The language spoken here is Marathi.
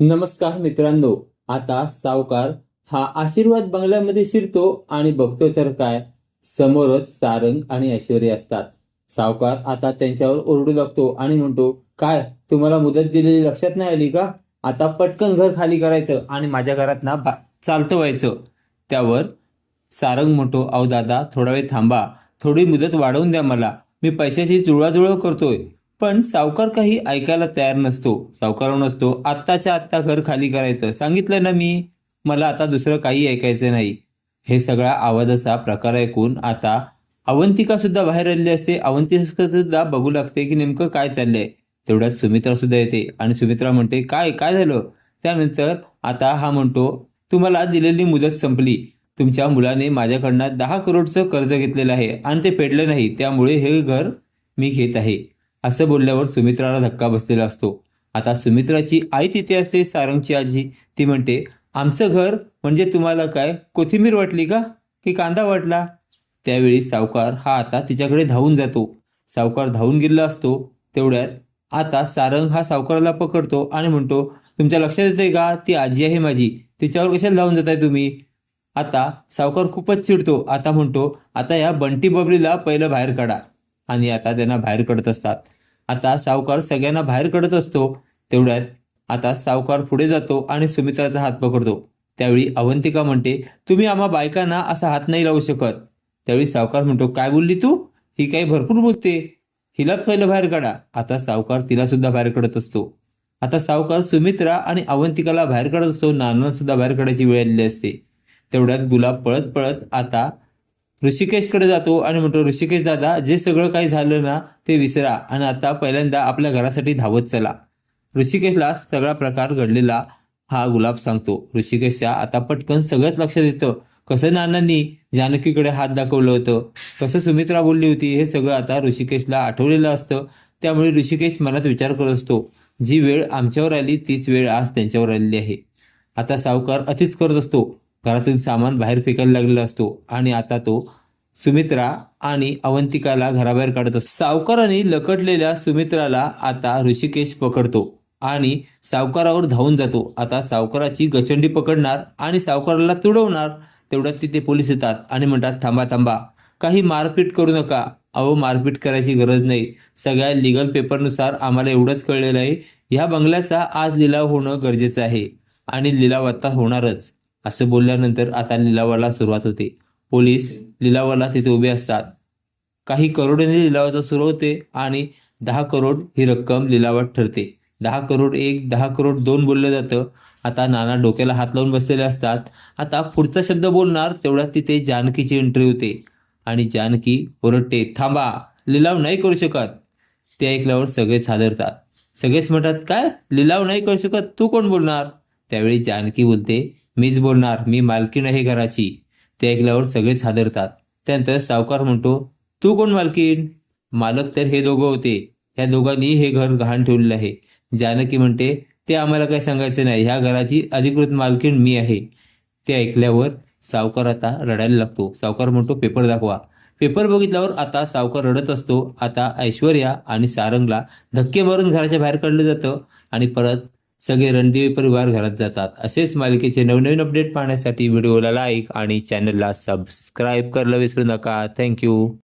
नमस्कार मित्रांनो आता सावकार हा आशीर्वाद बंगल्यामध्ये शिरतो आणि बघतो तर काय समोरच सारंग आणि ऐश्वर्या असतात. सावकार आता त्यांच्यावर ओरडू लागतो आणि म्हणतो काय तुम्हाला मुदत दिलेली लक्षात नाही आली का? आता पटकन घर खाली करायचं आणि माझ्या घरात ना बा- चालतं व्हायचं. त्यावर सारंग म्हणतो अहो दादा थोडा वेळ थांबा थोडी मुदत वाढवून द्या मला. मी पैशाची जुळवाजुळव करतोय. पण सावकार काही ऐकायला तयार नसतो. सावकार नसतो. आत्ताच्या आत्ता घर खाली करायचं. सांगितलं ना मी मला आता दुसरं काही ऐकायचं नाही. हे सगळ्या आवाजाचा प्रकार ऐकून आता अवंतिका सुद्धा बाहेर आलेली असते. अवंतिका सुद्धा बघू लागते की नेमकं काय चाललंय. तेवढ्यात सुमित्रा सुद्धा येते. आणि सुमित्रा म्हणते काय काय झालं? त्यानंतर आता हा म्हणतो तुम्हाला दिलेली मुदत संपली. तुमच्या मुलाने माझ्याकडनं दहा करोडचं कर्ज घेतलेलं आहे आणि ते फेडलं नाही. त्यामुळे हे घर मी घेत आहे. असं बोलल्यावर सुमित्राला धक्का बसलेला असतो. आता सुमित्राची आई तिथे असते सारंगची आजी. ती म्हणते आमचं घर म्हणजे तुम्हाला काय? कोथिंबीर वाटली का? की कांदा वाटला? त्यावेळी सावकार हा आता तिच्याकडे धावून जातो. सावकार धावून गेलेला असतो. तेवढ्यात आता सारंग हा सावकाराला पकडतो आणि म्हणतो तुमच्या लक्षात येते का? ती आजी आहे माझी. तिच्यावर कशाला धावून जाताय तुम्ही? आता सावकार खूपच चिडतो. आता म्हणतो आता या बंटी बबलीला पहिलं बाहेर काढा. आणि आता त्यांना बाहेर काढत असतात. आता सावकार सगळ्यांना बाहेर काढत असतो. तेवढ्यात आता सावकार पुढे जातो आणि सुमित्राचा हात पकडतो. त्यावेळी अवंतिका म्हणते तुम्ही आम्हा बायकांना असा हात नाही लावू शकत. त्यावेळी सावकार म्हणतो काय बोलली तू? ही काही भरपूर बोलते. हिला पहिलं बाहेर काढा. आता सावकार तिला सुद्धा बाहेर काढत असतो. आता सावकार सुमित्रा आणि अवंतिकाला बाहेर काढत असतो. नानांना सुद्धा बाहेर काढायची वेळ आलेली असते. तेवढ्यात गुलाब पळत पळत आता ऋषिकेशकडे जातो आणि म्हणतो ऋषिकेश दादा जे सगळं काही झालं ना ते विसरा आणि आता पहिल्यांदा आपल्या घरासाठी धावत चला. ऋषिकेशला सगळा प्रकार घडलेला हा गुलाब सांगतो. ऋषिकेशच्या आता पटकन सगळंच लक्षात येतं. कसं नानांनी जानकीकडे हात दाखवलं होतं? कसं सुमित्रा बोलली होती? हे सगळं आता ऋषिकेशला आठवलेलं असतं. त्यामुळे ऋषिकेश मनात विचार करत असतो जी वेळ आमच्यावर आली तीच वेळ आज त्यांच्यावर आलेली आहे. आता सावकार अतिच करत असतो. घरातील सामान बाहेर फेकायला लागलेला असतो आणि आता तो सुमित्रा आणि अवंतिकाला घराबाहेर काढत असतो. सावकाराने लकटलेल्या सुमित्राला आता ऋषिकेश पकडतो आणि सावकारावर धावून जातो. आता सावकाराची गचंडी पकडणार आणि सावकाराला तुडवणार तेवढ्यात तिथे पोलीस येतात आणि म्हणतात थांबा थांबा. काही मारपीट करू नका. अहो मारपीट करायची गरज नाही. सगळ्या लिगल पेपरनुसार आम्हाला एवढंच कळलेलं आहे. ह्या बंगल्याचा आज लिलाव होणं गरजेचं आहे आणि लिलाव आता होणारच. असं बोलल्यानंतर आता लिलावाला सुरुवात होते. पोलीस लिलावाला तिथे उभे असतात. काही करोडने लिलावाचा सुरू होते आणि दहा करोड ही रक्कम लिलावात ठरते. दहा करोड एक दहा करोड दोन बोललं जातं. आता नाना डोक्याला हात लावून बसलेले असतात. आता पुढचा शब्द बोलणार तेवढ्यात तिथे जानकीची एंट्री होते. आणि जानकी ओरडते थांबा लिलाव नाही करू शकत. ते ऐकल्यावर सगळेच हादरतात. सगळेच म्हणतात काय? लिलाव नाही करू शकत? तू कोण बोलणार? त्यावेळी जानकी बोलते मीच बोलणार मी मालकीण आहे घराची. ते ऐकल्यावर सगळेच हादरतात. त्यानंतर सावकार म्हणतो तू कोण मालकीण? मालक तर हे दोघं होते. ह्या दोघांनी हे घर गहाण ठेवलेलं आहे. जानकी म्हणते ते आम्हाला काही सांगायचं नाही. ह्या घराची अधिकृत मालकीण मी आहे. ते ऐकल्यावर सावकार आता रडायला लागतो. सावकार म्हणतो पेपर दाखवा. पेपर बघितल्यावर आता सावकार रडत असतो. आता ऐश्वर्या आणि सारंगला धक्के मारून घराच्या बाहेर काढलं जातं आणि परत सगळे रणदेवी परिवार घरात जातात. असेच मालिकेचे नवनवीन अपडेट पाहण्यासाठी व्हिडिओला लाईक आणि चॅनलला सबस्क्राईब करायला विसरू नका. थँक्यू